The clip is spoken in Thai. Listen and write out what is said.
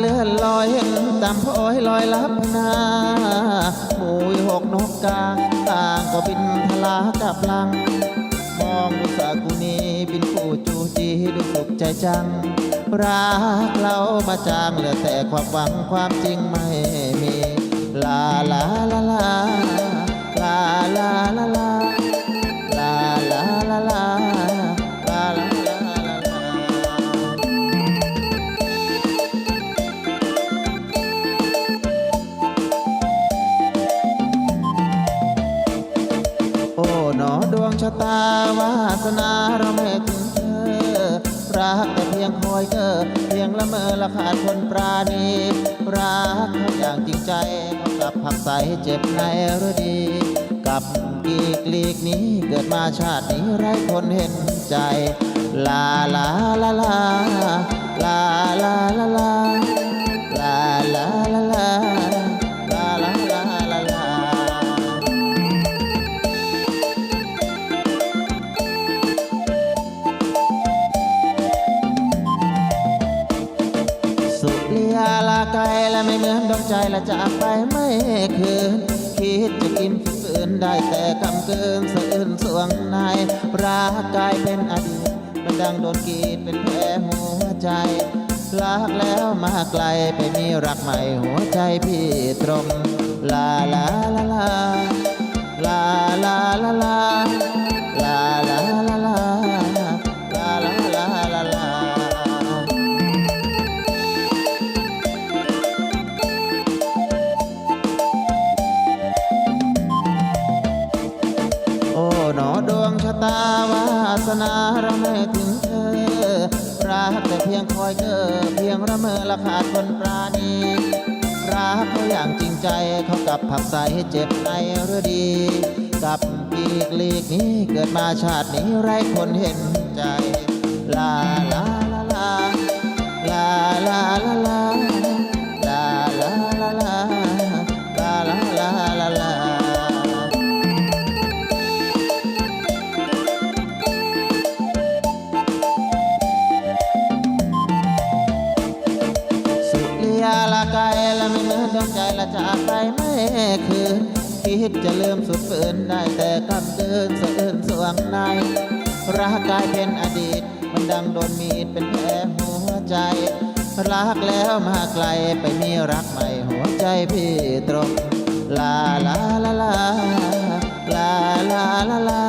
เลื่อยเห็นตามพอยลอยลับนาหมูยหกนกกาต่างก็บินทลากับลัง มองดูสากุนีบินคู่จูจีดูสุขใจจัง รักเรามาจางเหลือแต่ความหวังความจริงไม่มี โอ้หนอดวงชะตาวาสนาเราไม่ถึงเธอ รักแต่เพียงคอยเธอ เพียงละเมอละขาดคนปราณี รักเขาอย่างจริงใจเขากลับผักใสเจ็บในฤดีกับกีกลีกนี้เกิดมาชาตินี้ไร้คนเห็นใจลา ยาลาไกลและไม่เหมือนดวงใจและจากไปไม่คืน คิดจะกินฝืนได้แต่คำเกินสะอื้นสวงในรักกายเป็นอดีตมันดังโดนกีดเป็นแผลหัวใจรักแล้วมาไกลไปมีรักใหม่หัวใจพี่ตรงลาลาลาลาาวาสนาเราไม่ถึงเธอ รักแต่เพียงคอยเกอเพียงระเมอละขาดคนปราณี รักเขาอย่างจริงใจเขากับผักใสเจ็บในฤดี กับปีกลีกนี้เกิดมาชาตินี้ไร้คนเห็นใจ ลาลา ดวงใจละจากไปไม่คืน คิดจะลืมสุดฝืนได้แต่กำเดินสะอื้นสวงในรักกายเป็นอดีต มันดังโดนมีดเป็นแผลหัวใจรักแล้วมาไกลไปมีรักใหม่หัวใจพี่ตรงลาลาลาลาลาลาลาลา